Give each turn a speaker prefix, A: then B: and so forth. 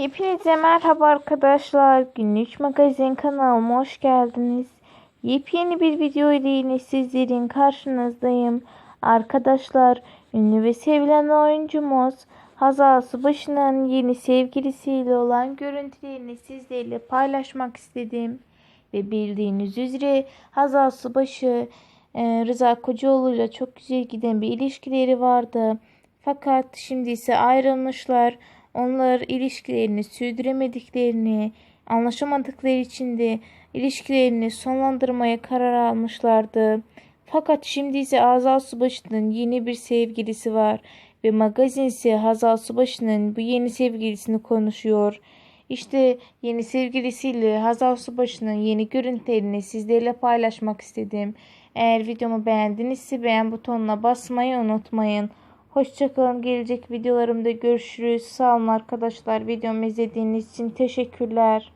A: Hepinize merhaba arkadaşlar. Günlük Magazin kanalıma hoş geldiniz. Yepyeni bir video ile yine sizlerin karşınızdayım. Arkadaşlar ünlü ve sevilen oyuncumuz Hazal Subaşı'nın yeni sevgilisiyle olan görüntülerini sizlerle paylaşmak istedim. Ve bildiğiniz üzere Hazal Subaşı e, Rıza Kocaoğlu ile çok güzel giden bir ilişkileri vardı. Fakat şimdi ise ayrılmışlar. Onlar ilişkilerini sürdüremediklerini, anlaşamadıkları için de ilişkilerini sonlandırmaya karar almışlardı. Fakat şimdi ise Hazal Subaşı'nın yeni bir sevgilisi var ve magazin ise Hazal Subaşı'nın bu yeni sevgilisini konuşuyor. İşte yeni sevgilisiyle Hazal Subaşı'nın yeni görüntülerini sizlerle paylaşmak istedim. Eğer videomu beğendinizse beğen butonuna basmayı unutmayın. Hoşçakalın. Gelecek videolarımda görüşürüz. Sağ olun arkadaşlar. Videomu izlediğiniz için teşekkürler.